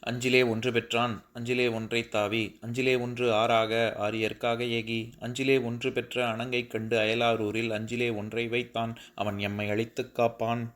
அஞ்சிலே ஒன்று பெற்றான் அஞ்சிலே ஒன்றை தாவி அஞ்சிலே ஒன்று ஆறாக ஆரியர்க்காக ஏகி அஞ்சிலே ஒன்று பெற்ற அணங்கை கண்டு அயலாரூரில் அஞ்சிலே ஒன்றை வைத்தான் அவன் எம்மை அழித்துக் காப்பான்.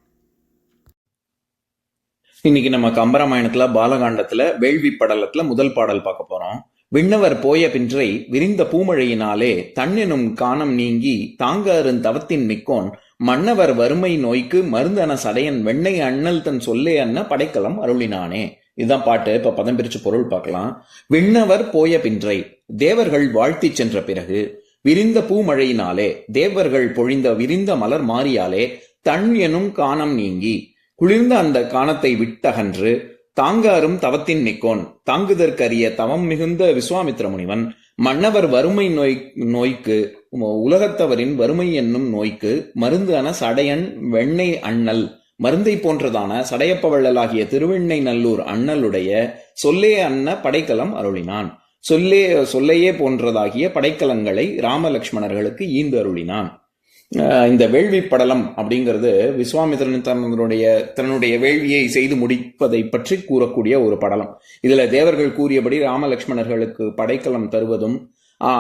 இன்னைக்கு நம்ம கம்பராமாயணத்துல பாலகாண்டத்துல வேள்வி படலத்துல முதல் பாடல் பார்க்க போறோம். விண்ணவர் போய பின்றை விரிந்த பூமழையினாலே தன்னெனும் காணம் நீங்கி தாங்காருந் தவத்தின் மிக்கோன் மன்னவர் வறுமை நோய்க்கு மருந்தன சடையன் வெண்ணெய் அண்ணல் தன் சொல்லே அன்ன படைக்கலம் அருளினானே. இதுதான் பாட்டு. இப்ப பதம் பிரிச்சு பொருள் பார்க்கலாம். விண்ணவர் போய பின்றை தேவர்கள் வாழ்த்திச் சென்ற பிறகு விரிந்த பூமழையினாலே தேவர்கள் பொழிந்த விரிந்த மலர் மாறியாலே தன் எனும் காணம் நீங்கி குளிர்ந்த அந்த காணத்தை விட்டகன்று தாங்காரும் தவத்தின் நிக்கோன் தாங்குதற்கரிய தவம் மிகுந்த விஸ்வாமித்திர முனிவன் மன்னவர் வறுமை நோய் நோய்க்கு உலகத்தவரின் வறுமை என்னும் நோய்க்கு மருந்து சடையன் வெண்ணெய் அண்ணல் மருந்தை போன்றதான சடையப்பவள்ளலாகிய திருவெண்ணை நல்லூர் அண்ணலுடைய சொல்லே அன்ன படைக்கலம் அருளினான். சொல்லே சொல்லையே போன்றதாகிய படைக்கலங்களை ராமலக்ஷ்மணர்களுக்கு ஈந்து அருளினான். இந்த வேள்வி படலம் அப்படிங்கிறது விஸ்வாமித்திரன் தன்னுடைய தன்னுடைய வேள்வியை செய்து முடிப்பதை பற்றி கூறக்கூடிய ஒரு படலம். இதுல தேவர்கள் கூறியபடி ராமலக்ஷ்மணர்களுக்கு படைக்கலம் தருவதும்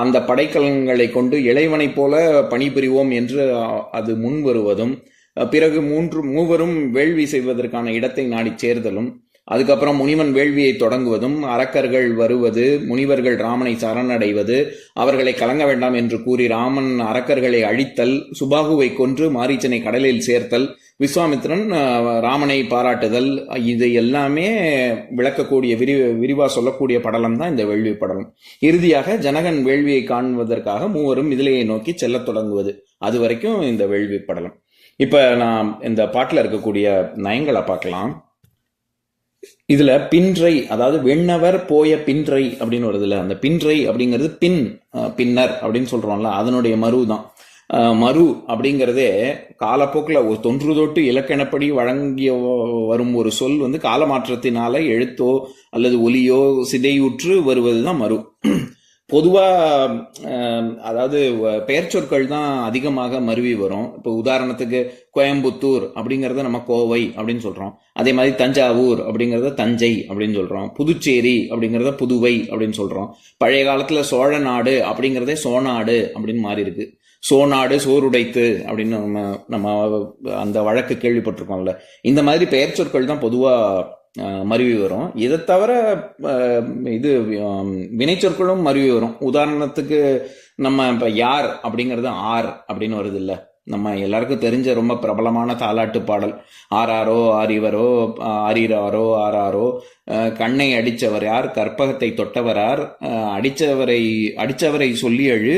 அந்த படைக்கலங்களை கொண்டு இளைவனைப் போல பணிபுரிவோம் என்று அது முன் வருவதும் பிறகு மூன்று மூவரும் வேள்வி செய்வதற்கான இடத்தை நாடி சேர்தலும் அதுக்கப்புறம் முனிவன் வேள்வியை தொடங்குவதும் அரக்கர்கள் வருவது முனிவர்கள் ராமனை சரணடைவது அவர்களை கலங்க வேண்டாம் என்று கூறி ராமன் அரக்கர்களை அழித்தல் சுபாகுவை கொன்று மாரீச்சனை கடலில் சேர்த்தல் விஸ்வாமித்திரன் ராமனை பாராட்டுதல் இது எல்லாமே விளக்கக்கூடிய விரி விரிவா சொல்லக்கூடிய படலம் தான் இந்த வேள்வி படலம். இறுதியாக ஜனகன் வேள்வியை காண்பதற்காக மூவரும் இதிலேயே நோக்கி செல்லத் தொடங்குவது அது வரைக்கும் இந்த வேள்வி படலம். இப்போ நான் இந்த பாட்டில் இருக்கக்கூடிய நயங்களை பார்க்கலாம். இதுல பின்றை அதாவது வெண்ணவர் போய பின்றை அப்படின்னு வருதுல அந்த பின்றை அப்படிங்கிறது பின் பின்னர் அப்படின்னு சொல்றோம்ல அதனுடைய மறு தான். மறு அப்படிங்கிறதே காலப்போக்கில் ஒரு தொன்று தொட்டு இலக்கணப்படி வழங்கிய வரும் ஒரு சொல் வந்து காலமாற்றத்தினால எழுத்தோ அல்லது ஒலியோ சிதையுற்று வருவது தான் மறு. பொதுவாக அதாவது பெயர் சொற்கள் தான் அதிகமாக மருவி வரும். இப்போ உதாரணத்துக்கு கோயம்புத்தூர் அப்படிங்கிறத நம்ம கோவை அப்படின்னு சொல்கிறோம் அதே மாதிரி தஞ்சாவூர் அப்படிங்கிறத தஞ்சை அப்படின்னு சொல்கிறோம் புதுச்சேரி அப்படிங்கிறத புதுவை அப்படின்னு சொல்கிறோம் பழைய காலத்தில் சோழ நாடு அப்படிங்கிறதே சோநாடு அப்படின்னு மாறி இருக்கு. சோநாடு சோறுடைத்து அப்படின்னு நம்ம நம்ம அந்த வழக்கு கேள்விப்பட்டிருக்கோம்ல. இந்த மாதிரி பெயர் சொற்கள் தான் பொதுவாக மருவி வரும். இதை தவிர இது வினைச்சொற்களும் மருவி வரும். உதாரணத்துக்கு நம்ம இப்போ யார் அப்படிங்கிறது ஆர் அப்படின்னு வருது இல்லை நம்ம எல்லாருக்கும் தெரிஞ்ச ரொம்ப பிரபலமான தாலாட்டு பாடல். ஆராரோ ஆரிவரோ ஆரிராரோ ஆராரோ கண்ணை அடித்தவர் யார்? கற்பகத்தை தொட்டவரார் அடித்தவரை அடித்தவரை சொல்லி எழு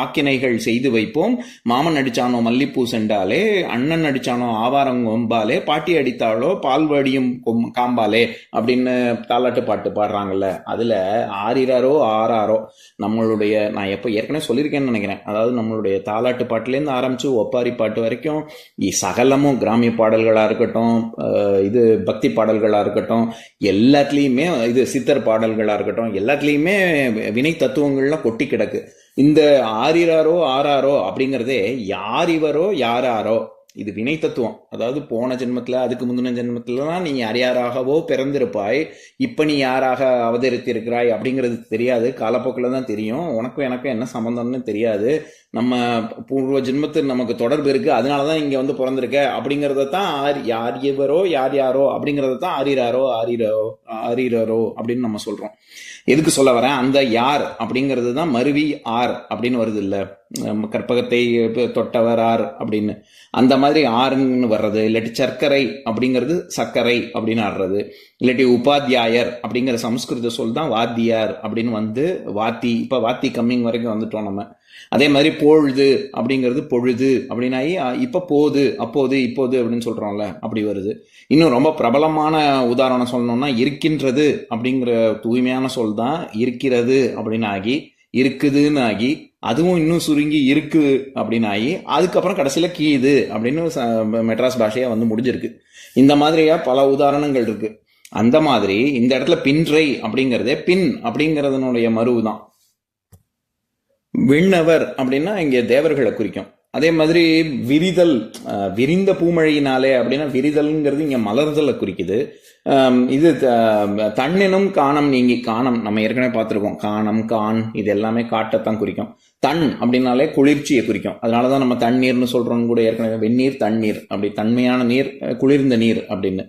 ஆக்கினைகள் செய்து வைப்போம். மாமன் அடித்தானோ மல்லிப்பூ செண்டாலே அண்ணன் அடித்தானோ ஆவாரம் கொம்பாலே பாட்டி அடித்தாளோ பால்வடியும் காம்பாலே அப்படின்னு தாலாட்டு பாட்டு பாடுறாங்கல்ல அதில் ஆரிராரோ ஆறாரோ. நம்மளுடைய நான் எப்போ ஏற்கனவே சொல்லியிருக்கேன்னு நினைக்கிறேன். அதாவது நம்மளுடைய தாலாட்டு பாட்டுலேருந்து ஆரம்பிச்சு ஒப்பாரி பாட்டு வரைக்கும் சகலமும் கிராமிய பாடல்களாக இருக்கட்டும் இது பக்தி பாடல்களாக இருக்கட்டும் எல்லாத்துலேயுமே இது சித்தர் பாடல்களாக இருக்கட்டும் எல்லாத்துலேயுமே வினை தத்துவங்கள்லாம் கொட்டி கிடக்கு. இந்த ஆரிராரோ ஆராரோ அப்படிங்கிறதே யார் இவரோ யாராரோ? இது வினை தத்துவம். அதாவது போன ஜென்மத்தில் அதுக்கு முந்தின ஜென்மத்துலலாம் நீ யார் யாராகவோ பிறந்திருப்பாய். இப்போ நீ யாராக அவதரித்திருக்கிறாய் அப்படிங்கிறது தெரியாது. காலப்போக்கில் தான் தெரியும். உனக்கும் எனக்கும் என்ன சம்பந்தம்னு தெரியாது. நம்ம பூர்வ ஜென்மத்தில் நமக்கு தொடர்பு இருக்குது அதனால தான் இங்கே வந்து பிறந்திருக்க. அப்படிங்கிறத தான் ஆர் யார் இவரோ யார் யாரோ அப்படிங்கிறத தான் ஆரிராரோ ஆரிரோ ஆரிரரோ அப்படின்னு நம்ம சொல்கிறோம் எதுக்கு சொல்ல வரேன்? அந்த யார் அப்படிங்கிறது தான் மருவி ஆர் அப்படின்னு வருது இல்லை? கற்பகத்தை இப்ப தொட்டவர் ஆர் அப்படின்னு. அந்த மாதிரி ஆறுன்னு வர்றது இல்லாட்டி சர்க்கரை அப்படிங்கிறது சர்க்கரை அப்படின்னு ஆடுறது இல்லாட்டி உபாத்தியாயர் அப்படிங்கிற சம்ஸ்கிருத சொல் தான் வாத்தியார் அப்படின்னு வந்து வாத்தி இப்போ வாத்தி கம்மிங் வரைக்கும் வந்துட்டோம் நம்ம. அதே மாதிரி பொழுது அப்படிங்கிறது பொழுது அப்படின்னாயி இப்போ இப்ப போது அப்போது இப்போது அப்படின்னு சொல்கிறோம்ல அப்படி வருது. இன்னும் ரொம்ப பிரபலமான உதாரணம் சொல்லணும்னா இருக்கின்றது அப்படிங்கிற தூய்மையான சொல் தான் இருக்கிறது அப்படின்னு ஆகி இருக்குதுன்னு ஆகி அதுவும் இன்னும் சுருங்கி இருக்கு அப்படின்னு ஆகி அதுக்கப்புறம் கடைசியில் கீது அப்படின்னு மெட்ராஸ் பாஷையாக வந்து முடிஞ்சிருக்கு. இந்த மாதிரியா பல உதாரணங்கள் இருக்கு. அந்த மாதிரி இந்த இடத்துல பின்றை அப்படிங்கிறதே பின் அப்படிங்கிறதனுடைய மருவு தான் விண்ணவர் அப்படின்னா இங்கே தேவர்களை குறிக்கும். அதே மாதிரி விரிதல் விரிந்த பூமழையினாலே அப்படின்னா விரிதல்ங்கிறது இங்கே மலர்தலை குறிக்குது. இது த- காணம் நீங்கி காணம் நம்ம ஏற்கனவே பார்த்துருக்கோம். காணம் கான் இது எல்லாமே காட்டைத்தான் குறிக்கும். தன் அப்படின்னாலே குளிர்ச்சியை குறிக்கும். அதனால தான் நம்ம தண்ணீர்னு சொல்றோம் கூட ஏற்கனவே வெந்நீர் தண்ணீர். அப்படி தன்மையான நீர் குளிர்ந்த நீர் அப்படின்னு.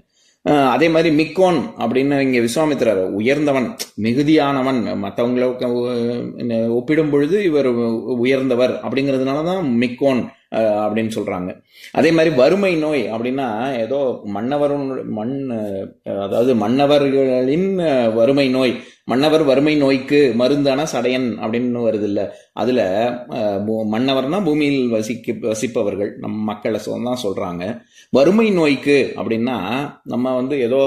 அதே மாதிரி மிக்கோன் அப்படின்னு இங்கே விஸ்வாமித்திரர் உயர்ந்தவன் மிகுதியானவன். மற்றவங்களை ஒப்பிடும் பொழுது இவர் உயர்ந்தவர் அப்படிங்கிறதுனால தான் மிக்கோன். அப்படின்னு சொல்கிறாங்க அதே மாதிரி வறுமை நோய் அப்படின்னா ஏதோ மன்னவரும் மண் அதாவது மன்னவர்களின் வறுமை நோய் மன்னவர் வறுமை நோய்க்கு மருந்தான சடையன் அப்படின்னு வருது இல்லை அதில் மன்னவர்னா பூமியில் வசிக்க வசிப்பவர்கள் நம் மக்களை தான் சொல்கிறாங்க வறுமை நோய்க்கு அப்படின்னா நம்ம வந்து ஏதோ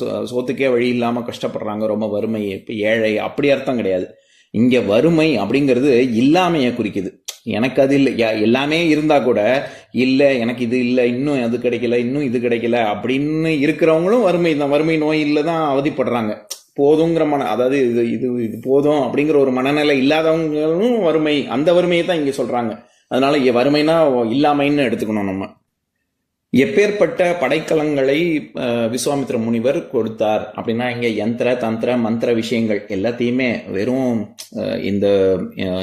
சோ- சோத்துக்கே வழி இல்லாமல் கஷ்டப்படுறாங்க ரொம்ப வறுமை இப்போ ஏழை அப்படி அர்த்தம் கிடையாது. இங்கே வறுமை அப்படிங்கிறது இல்லாமையை குறிக்குது. எனக்கு அது இல்லை. யா- எல்லாமே இருந்தால் கூட இல்லை எனக்கு இது இல்லை இன்னும் அது கிடைக்கல இன்னும் இது கிடைக்கல அப்படின்னு இருக்கிறவங்களும் வறுமை தான். வறுமை நோயில தான் அவதிப்படுறாங்க. போதுங்கிற மன அதாவது இது இது இது போதும் அப்படிங்கிற ஒரு மனநிலை இல்லாதவங்களும் வறுமை அந்த வறுமையை தான் இங்கே சொல்கிறாங்க அதனால வறுமைனா இல்லாமைன்னு எடுத்துக்கணும் நம்ம. எப்பேற்பட்ட படைக்கலங்களை விஸ்வாமித்ர விஸ்வாமித்திர முனிவர் கொடுத்தார் அப்படின்னா இங்க யந்திர தந்திர மந்திர விஷயங்கள் எல்லாத்தையுமே வெறும் அஹ், இந்த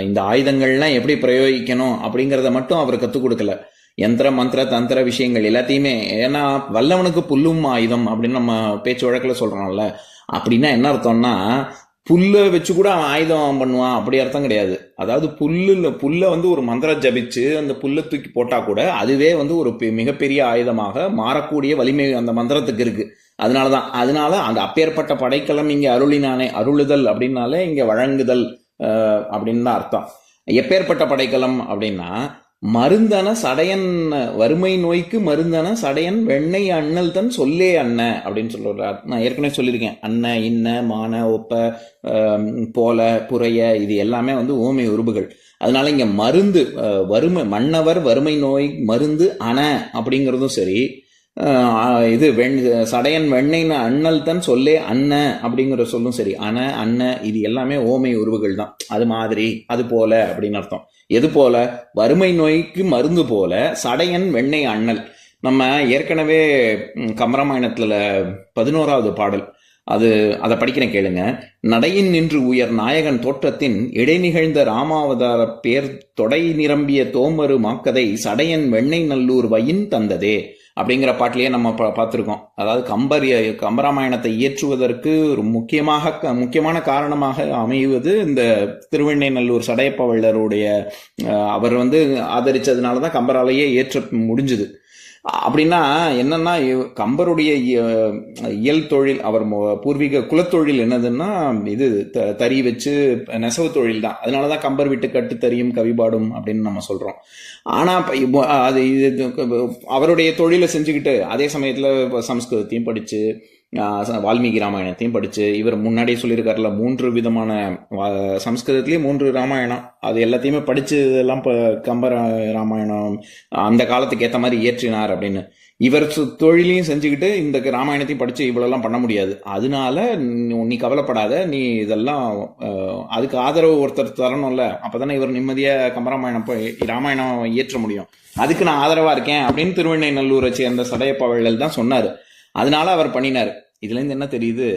இந்த ஆயுதங்கள்லாம் எப்படி பிரயோகிக்கணும் அப்படிங்கிறத மட்டும் அவர் கற்றுக் கொடுக்கல. யந்திர மந்திர தந்திர விஷயங்கள் எல்லாத்தையுமே. ஏன்னா வல்லவனுக்கு புல்லும் ஆயுதம் அப்படின்னு நம்ம பேச்சு வழக்குல சொல்றோம்ல. அப்படின்னா என்ன அர்த்தம்னா புல்லை வச்சு கூட அவன் ஆயுதம் பண்ணுவான். அப்படி அர்த்தம் கிடையாது. அதாவது புல்லுல புல்லை வந்து ஒரு மந்திரம் ஜபிச்சு அந்த புல்லை தூக்கி போட்டால் கூட அதுவே வந்து ஒரு பெ- மிகப்பெரிய ஆயுதமாக மாறக்கூடிய வலிமை அந்த மந்திரத்துக்கு இருக்கு. அதனாலதான். அதனால அந்த அப்பேற்பட்ட படைக்கலம் இங்கே அருளினானே அருளுதல் அப்படின்னாலே இங்கே வழங்குதல் அப்படின்னு தான் அர்த்தம். எப்பேற்பட்ட படைக்கலம் அப்படின்னா மருந்தன சடையன் வறுமை நோய்க்கு மருந்தன சடையன் வெண்ணெய் அண்ணல் தன் சொல்லே அண்ண அப்படின்னு சொல்லுறார் நான் ஏற்கனவே சொல்லியிருக்கேன். அண்ண இன்ன மான ஒப்ப போல புறைய இது எல்லாமே வந்து ஊமை உருபுகள் அதனால இங்க மருந்து வறுமை மன்னவர் வறுமை நோய் மருந்து அண அப்படிங்கிறதும் சரி இது வெண் சடையன் வெண்ணெய்னு அண்ணல் தன் சொல்லே அண்ண அப்படிங்கிற சொல்லும் சரி. அண அண்ண இது எல்லாமே ஓமை உருவுகள் தான். அது மாதிரி அது போல அப்படின்னு அர்த்தம். எது போல வறுமை நோய்க்கு மருந்து போல சடையன் வெண்ணெய் அண்ணல். நம்ம ஏற்கனவே ம், பதினோராவது பாடல். அது அதை படிக்கிறேன் கேளுங்க. நடையின் நின்று உயர் நாயகன் தோற்றத்தின் இடை நிகழ்ந்த ராமாவதார பேர் தொடை நிரம்பிய தோமரு மாக்கதை சடையன் வெண்ணெய் நல்லூர் வயின் தந்ததே. அப்படிங்கிற பாட்டிலேயே நம்ம பா- அதாவது கம்பர் கம்பராமாயணத்தை இயற்றுவதற்கு ஒரு முக்கியமாக க- முக்கியமான காரணமாக அமைவது இந்த திருவெண்ணைநல்லூர் சடையப்பவள்ளருடைய அவர் வந்து ஆதரித்ததுனால தான் கம்பராலேயே ஏற்ற முடிஞ்சுது. அப்படின்னா என்னன்னா கம்பருடைய இய- இயல் தொழில் அவர் பூர்வீக குலத்தொழில் என்னதுன்னா இது த- தறி வச்சு நெசவு தொழில் தான். அதனால தான் கம்பர் விட்டு கட்டு தறியும் கவிபாடும் அப்படின்னு நம்ம சொல்றோம். ஆனா இப்போ அது இது அவருடைய தொழிலை செஞ்சுக்கிட்டு அதே சமயத்துல இப்ப சம்ஸ்கிருதத்தையும் படிச்சு வால்மீகி ராமாயணத்தையும் படித்து இவர் முன்னாடியே சொல்லியிருக்காருல மூன்று விதமான வா- மூன்று ராமாயணம். அது எல்லாத்தையுமே படித்து இதெல்லாம் இப்போ கம்ப ராமாயணம் அந்த காலத்துக்கு ஏற்ற மாதிரி இயற்றினார் அப்படின்னு. இவர் சு- தொழிலையும் செஞ்சுக்கிட்டு இந்த ராமாயணத்தையும் படித்து இவ்வளோலாம் பண்ண முடியாது. அதனால நீ- நீ கவலைப்படாத நீ இதெல்லாம் அதுக்கு ஆதரவு ஒருத்தர் தரணும்ல அப்பதானே இவர் நிம்மதியாக கம்பராமாயணம் போய் ராமாயணம் இயற்ற முடியும். அதுக்கு நான் ஆதரவாக இருக்கேன் அப்படின்னு திருவண்ணை நல்லூரை சேர்ந்த சடையப்ப தான் சொன்னார். அதனால அவர் பண்ணினார். இதுலேருந்து என்ன தெரியுது?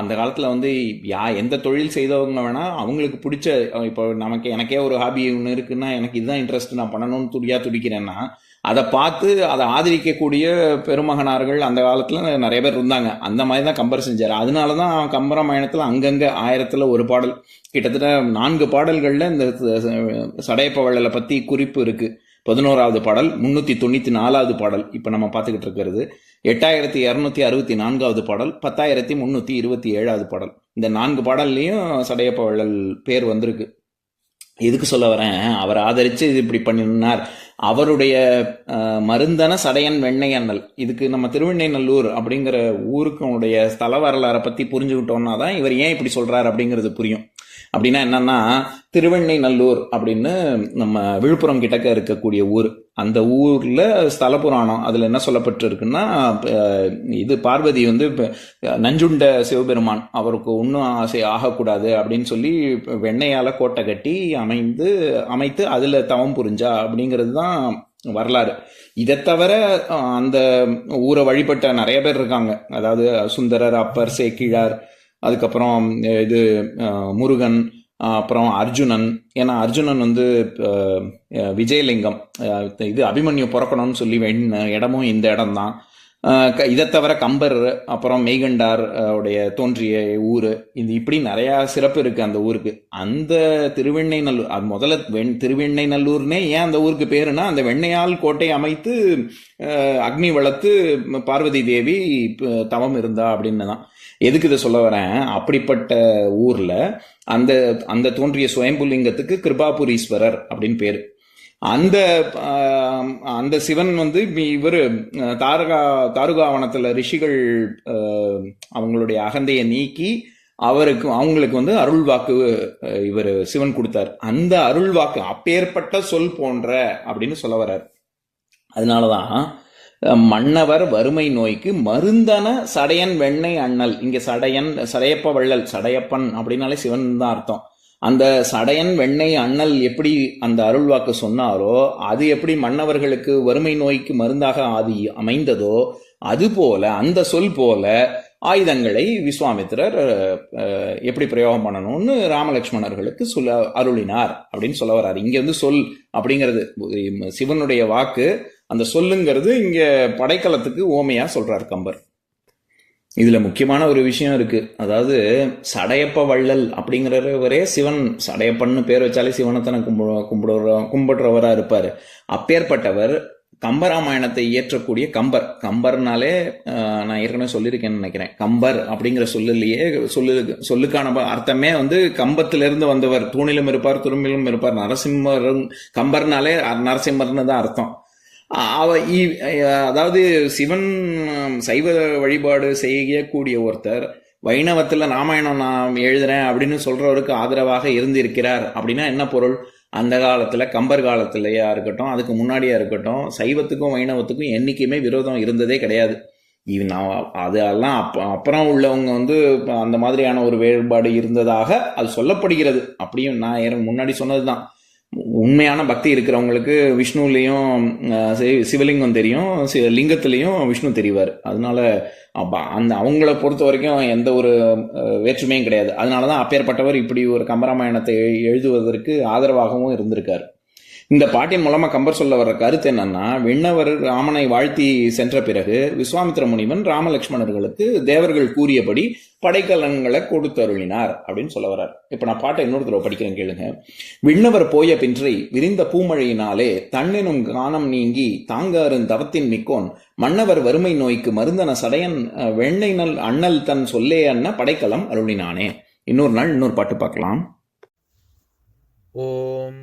அந்த காலத்தில் வந்து யா எந்த தொழில் செய்தவங்க வேணால் அவங்களுக்கு பிடிச்ச இப்போ நமக்கு எனக்கே ஒரு ஹாபி ஒன்று இருக்குன்னா எனக்கு இதுதான் இன்ட்ரெஸ்ட் நான் பண்ணணும்னு துடியா துடிக்கிறேன்னா அதை பார்த்து அதை ஆதரிக்கக்கூடிய பெருமகனார்கள் அந்த காலத்தில் நிறைய பேர் இருந்தாங்க. அந்த மாதிரி தான் கம்பர் செஞ்சார். அதனால தான் கம்பராமாயணத்தில் அங்கங்கே ஆயிரத்தில் ஒரு பாடல் கிட்டத்தட்ட நான்கு பாடல்களில் இந்த சடையப்பவழலை பற்றி குறிப்பு இருக்குது பதினோராவது பாடல் முந்நூற்றி தொண்ணூற்றி நாலாவது பாடல் இப்போ நம்ம பார்த்துக்கிட்டு இருக்கிறது. எட்டாயிரத்தி இரநூத்தி அறுபத்தி நான்காவது பாடல் பத்தாயிரத்தி முந்நூற்றி இருபத்தி ஏழாவது பாடல். இந்த நான்கு பாடல்லையும் சடையப்ப வள்ளல் பேர் வந்திருக்கு. எதுக்கு சொல்ல வரேன்? அவர் ஆதரித்து இது இப்படி பண்ணினார். அவருடைய மருந்தன சடையன் வெண்ணெய் இதுக்கு நம்ம திருவெண்ணைநல்லூர் அப்படிங்கிற ஊருக்குடைய ஸ்தல வரலாறை பற்றி புரிஞ்சுக்கிட்டோம்னா தான் இவர் ஏன் இப்படி சொல்கிறார் அப்படிங்கிறது புரியும். அப்படின்னா என்னன்னா திருவெண்ணை நல்லூர் அப்படின்னு நம்ம விழுப்புரம் கிட்டக்க இருக்கக்கூடிய ஊர். அந்த ஊரில் ஸ்தல புராணம் அதில் என்ன சொல்லப்பட்டிருக்குன்னா இது பார்வதி வந்து நஞ்சுண்ட சிவபெருமான் அவருக்கு ஒன்றும் ஆசை ஆகக்கூடாது அப்படின்னு சொல்லி வெண்ணையால் கோட்டை கட்டி அமைந்து அமைத்து அதில் தவம் புரிஞ்சா அப்படிங்கிறது தான் வரலாறு. இதை தவிர அந்த ஊரை வழிபட்ட நிறைய பேர் இருக்காங்க. அதாவது சுந்தரர் அப்பர் சேக்கிழார் அதுக்கப்புறம் இது முருகன் அப்புறம் அர்ஜுனன். ஏன்னா அர்ஜுனன் வந்து விஜயலிங்கம். இது அபிமன்யு பிறக்கணும்னு சொல்லி வெண்ண இடமும் இந்த இடம்தான். க- இதை தவிர கம்பர் அப்புறம் மெய்கண்டார் உடைய தோன்றிய ஊர். இது இப்படி நிறையா சிறப்பு இருக்குது அந்த ஊருக்கு. அந்த திருவெண்ணை நல்லூர் அது முதல்ல வெண் திருவெண்ணை நல்லூர்னே ஏன் அந்த ஊருக்கு பேருனா அந்த வெண்ணையால் கோட்டை அமைத்து அக்னி வளர்த்து பார்வதி தேவி தவம் இருந்தா அப்படின்னு தான் எதுக்கு இதை சொல்ல வரேன்? அப்படிப்பட்ட ஊரில் அந்த அந்த தோன்றிய சுயம்புலிங்கத்துக்கு கிருபாபுரீஸ்வரர் அப்படின்னு பேர். அந்த அந்த சிவன் வந்து இவர் தாரகா தாருகாவனத்தில் ரிஷிகள் அவங்களுடைய அகந்தையை நீக்கி அவருக்கு அவங்களுக்கு வந்து அருள் வாக்கு இவர் சிவன் கொடுத்தார். அந்த அருள் வாக்கு அப்பேற்பட்ட சொல் போன்ற அப்படின்னு சொல்ல வர்றார். அதனாலதான் தான் மன்னவர் வறுமை நோய்க்கு மருந்தன சடையன் வெண்ணெய் அண்ணல். இங்க சடையன் சடையப்ப வள்ளல் சடையப்பன் அப்படின்னாலே சிவன் தான் அர்த்தம். அந்த சடையன் வெண்ணெய் அண்ணல் எப்படி அந்த அருள்வாக்கு சொன்னாரோ அது எப்படி மன்னவர்களுக்கு வறுமை நோய்க்கு மருந்தாக ஆதி அமைந்ததோ அதுபோல அந்த சொல் போல ஆயுதங்களை விஸ்வாமித்திரர் எப்படி பிரயோகம் பண்ணணும்னு ராமலட்சுமணர்களுக்கு சொல்ல அருளினார் அப்படின்னு சொல்ல வர்றாரு. இங்க வந்து சொல் அப்படிங்கிறது சிவனுடைய வாக்கு அந்த சொல்லுங்கிறது இங்கே படைக்கலத்துக்கு ஓமையாக சொல்கிறார் கம்பர். இதில் முக்கியமான ஒரு விஷயம் இருக்குது அதாவது சடையப்ப வள்ளல் அப்படிங்கிறவரே சிவன். சடையப்பன்னு பேர் வச்சாலே சிவனத்தனை கும்பிடு கும்பிடுற கும்பிடுறவராக இருப்பார். அப்பேற்பட்டவர் கம்பராமாயணத்தை இயற்றக்கூடிய கம்பர். கம்பர்னாலே நான் ஏற்கனவே சொல்லியிருக்கேன்னு நினைக்கிறேன். கம்பர் அப்படிங்கிற சொல்லுலேயே சொல்லு சொல்லுக்கான ப- அர்த்தமே வந்து கம்பத்திலிருந்து வந்தவர். தூணிலும் இருப்பார் துரும்பிலும் இருப்பார். நரசிம்மரும் கம்பர்னாலே நரசிம்மர்னு தான் அர்த்தம். அவ இ- அதாவது சிவன் சைவ வழிபாடு செய்யக்கூடிய ஒருத்தர் வைணவத்தில் ராமாயணம் நான் எழுதுறேன் அப்படின்னு சொல்கிறவருக்கு ஆதரவாக இருந்திருக்கிறார் அப்படின்னா என்ன பொருள்? அந்த காலத்தில் கம்பர் காலத்திலயா இருக்கட்டும் அதுக்கு முன்னாடியா இருக்கட்டும் சைவத்துக்கும் வைணவத்துக்கும் என்றைக்குமே விரோதம் இருந்ததே கிடையாது. இது நான் அதெல்லாம் அப் அப்புறம் உள்ளவங்க வந்து அந்த மாதிரியான ஒரு வேறுபாடு இருந்ததாக அது சொல்லப்படுகிறது. அப்படியும் நான் முன்னாடி முன்னாடி சொன்னதுதான். உண்மையான பக்தி இருக்கிறவங்களுக்கு விஷ்ணுலையும் சிவலிங்கம் தெரியும் சி- லிங்கத்திலையும் விஷ்ணு தெரிவார். அதனால அந்த அவங்கள பொறுத்த வரைக்கும் எந்த ஒரு வேற்றுமையும் கிடையாது. அதனால தான் அப்பேற்பட்டவர் இப்படி ஒரு கம்பராமாயணத்தை எழுதுவதற்கு ஆதரவாகவும் இருந்திருக்கார். இந்த பாட்டின் மூலமா கம்பர் சொல்ல வர்ற கருத்து என்னன்னா விண்ணவர் ராமனை வாழ்த்தி சென்ற பிறகு விஸ்வாமித்திர முனிவன் ராமலட்சுமணர்களுக்கு தேவர்கள் கூறியபடி படைக்கலன்களை கொடுத்தருளினார் அப்படின்னு சொல்ல வர்றார். இப்ப நான் பாட்டை இன்னொரு தடவை படிக்கிறேன் கேளுங்க. விண்ணவர் போய பின்றி விரிந்த பூமழையினாலே தன்னெனும் கானம் நீங்கி தாங்காருந் தவத்தின் மிக்கோன் மன்னவர் வறுமை நோய்க்கு மருந்தன சடையன் அஹ், வெண்ணெய் நல் அண்ணல் தன் சொல்லே அன்ன படைக்கலம் அருளினானே. இன்னொரு நாள் இன்னொரு பாட்டு பார்க்கலாம். ஓம்